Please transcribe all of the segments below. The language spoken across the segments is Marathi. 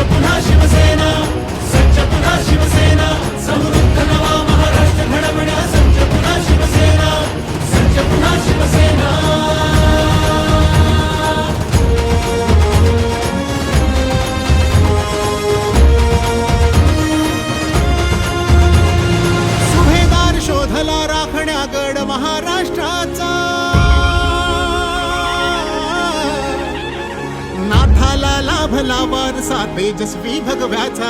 सज्ज पुन्हा शिवसेना सज्ज पुन्हा शिवसेना समृद्ध नवा लाभला वारसा तेजस्वी भगव्याचा।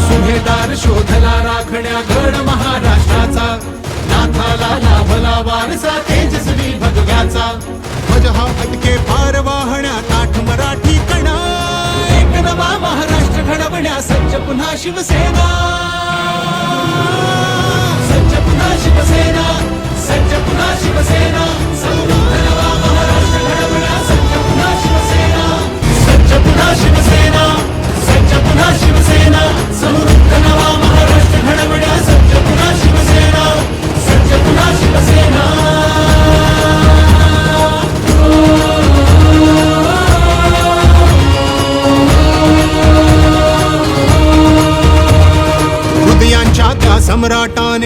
सुभेदार शोधला राखण्या गड महाराष्ट्राचा। नाथाला लाभला वारसा तेजस्वी भगव्याचा। ध्वज हा अटके पार वाहण्या ताठ मराठी कणा। एक नवा महाराष्ट्र घडवण्या सज्ज पुन्हा शिवसेना।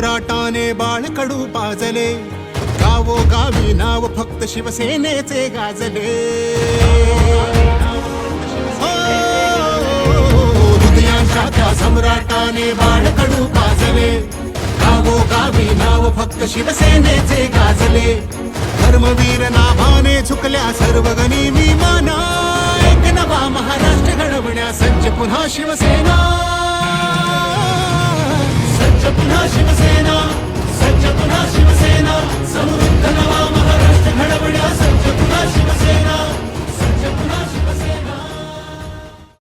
सम्राटाने बाळकडू पाजले. गावो गावी नाव फक्त शिवसेनेचे गाजले. हो, हृदयांच्या त्या सम्राटाने बाळकडू पाजले. गावो गावी नाव फक्त शिवसेनेचे गाजले. धर्मवीर नाभाने झुकल्या सर्व गणी मी माना. एक नवा महाराष्ट्र घडवण्या सज्ज पुन्हा शिवसेना. पुन्हा शिवसेना